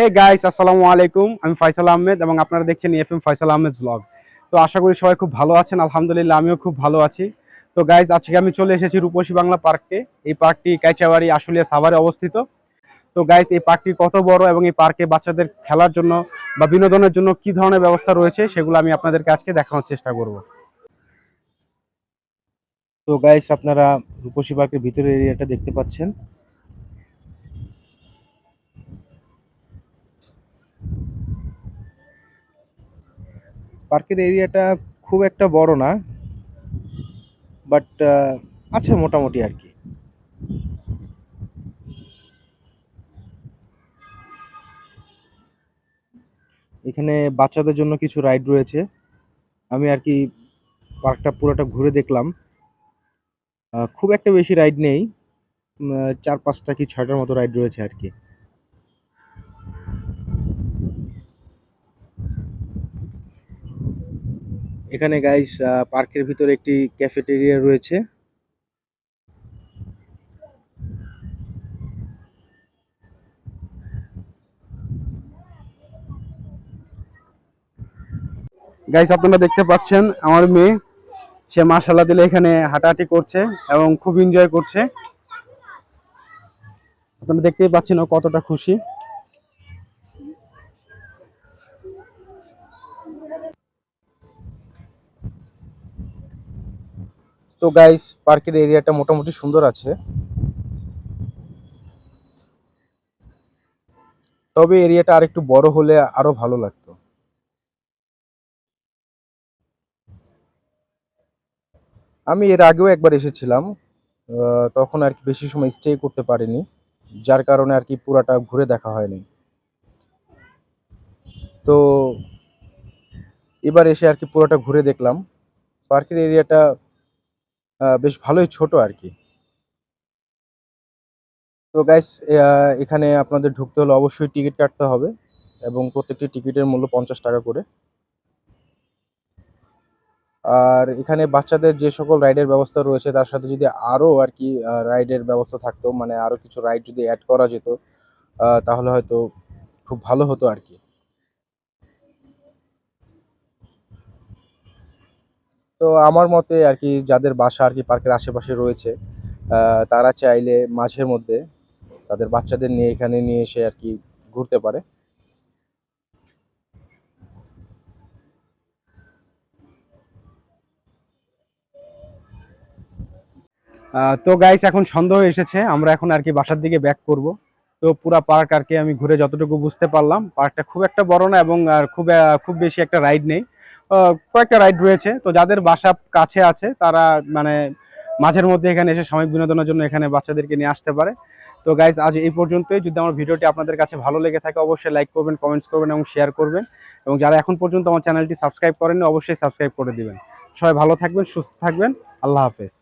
Hey guys আসসালামু আলাইকুম আমি ফয়সাল আহমেদ এবং আপনারা দেখছেন F M Faisal Ahmed blog তো আশা করি সবাই খুব ভালো আছেন, আলহামদুলিল্লাহ আমিও খুব ভালো আছি। তো গাইস আজকে আমি চলে এসেছি রূপসী বাংলা পার্কে। এই পার্কটি কাইচাবাড়ি আশুলিয়া সাভারে অবস্থিত। তো গাইস এই পার্কটি কত বড় এবং এই পার্কে বাচ্চাদের খেলার জন্য বা বিনোদনের জন্য কি ধরনের ব্যবস্থা রয়েছে সেগুলো আমি আপনাদেরকে আজকে দেখানোর চেষ্টা করব। তো গাইস আপনারা রূপসী পার্কের ভিতরের এরিয়াটা দেখতে পাচ্ছেন। পার্কের এরিয়াটা খুব একটা বড় না বাট আছে মোটামুটি আর কি। এখানে বাচ্চাদের জন্য কিছু রাইড রয়েছে। আমি আর কি পার্কটা পুরোটা ঘুরে দেখলাম। খুব একটা বেশি রাইড নেই। চার পাঁচটা কি ছয়টার মতো রাইড রয়েছে আর কি। এখানে গাইস পার্কের ভিতরে একটি ক্যাফেটেরিয়া রয়েছে। গাইস আপনারা দেখতে পাচ্ছেন আমার মেয়ে, সে মাশাল্লাহ দিলে এখানে হাঁটাহাঁটি করছে এবং খুব এনজয় করছে। আপনারা দেখতেই পাচ্ছেন ও কতটা খুশি। তো গাইস পার্কের এরিয়াটা মোটামুটি সুন্দর আছে। তবে এরিয়াটা আর একটু বড় হলে আরও ভালো লাগতো। আমি এর আগেও একবার এসেছিলাম তখন আর কি বেশি সময় স্টে করতে পারিনি, যার কারণে আর কি পুরাটা ঘুরে দেখা হয়নি। তো এবার এসে আর কি পুরোটা ঘুরে দেখলাম। পার্কের এরিয়াটা বেশ ভালোই ছোট আর কি। তো গাইস এখানে আপনাদের ঢুকতে হলে অবশ্যই টিকিট কাটতে হবে এবং প্রত্যেকটি টিকিটের মূল্য পঞ্চাশ টাকা করে। আর এখানে বাচ্চাদের যে সকল রাইডের ব্যবস্থা রয়েছে, তার সাথে যদি আরও আর কি রাইডের ব্যবস্থা থাকতো মানে আরও কিছু রাইড যদি অ্যাড করা যেত তাহলে হয়তো খুব ভালো হতো আর কি। তো আমার মতে আর কি যাদের বাসা আর কি পার্কের আশেপাশে রয়েছে তারা চাইলে মাঝের মধ্যে তাদের বাচ্চাদের নিয়ে এখানে নিয়ে এসে আর কি ঘুরতে পারে। তো গাইস এখন সন্দেহ এসেছে, আমরা এখন আর কি বাসার দিকে ব্যাক করব। তো পুরা পার্ক আর কি আমি ঘুরে যতটুকু বুঝতে পারলাম পার্কটা খুব একটা বড় না এবং আর খুব খুব বেশি একটা রাইড নেই। কয়েকটা রাইড রয়েছে। তো যাদের বাসা কাছে আছে, তারা মানে মাঝের মধ্যে এখানে এসে সাময়িক বিনোদনের জন্য এখানে বাচ্চাদেরকে নিয়ে আসতে পারে। তো গাইজ আজ এই পর্যন্তই। যদি আমার ভিডিওটি আপনাদের কাছে ভালো লেগে থাকে, অবশ্যই লাইক করবেন কমেন্টস করবেন এবং শেয়ার করবেন। এবং যারা এখন পর্যন্ত আমার চ্যানেলটি সাবস্ক্রাইব করেননি, অবশ্যই সাবস্ক্রাইব করে দিবেন। সবাই ভালো থাকবেন, সুস্থ থাকবেন। আল্লাহ হাফেজ।